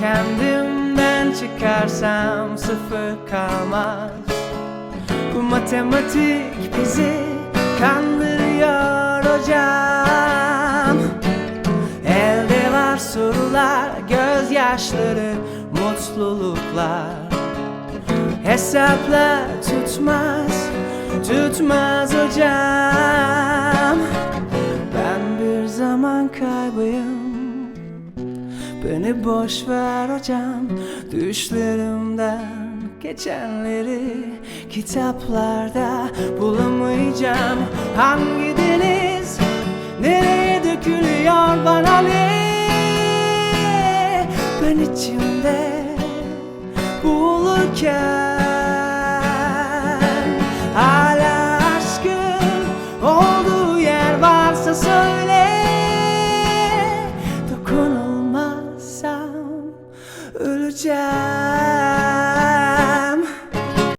Kendimden çıkarsam sıfır kalmaz. Bu matematik bizi kandırıyor hocam. Elde var sorular, gözyaşları, mutluluklar. Hesaplar tutmaz, tutmaz hocam. Ben bir zaman kaybıyım Beni boş ver hocam Düşlerimden geçenleri Kitaplarda bulamayacağım. Hangi deniz nereye dökülüyor bana ne? Ben içimde bulurken Hala aşkın olduğu yer varsa söyle öleceğim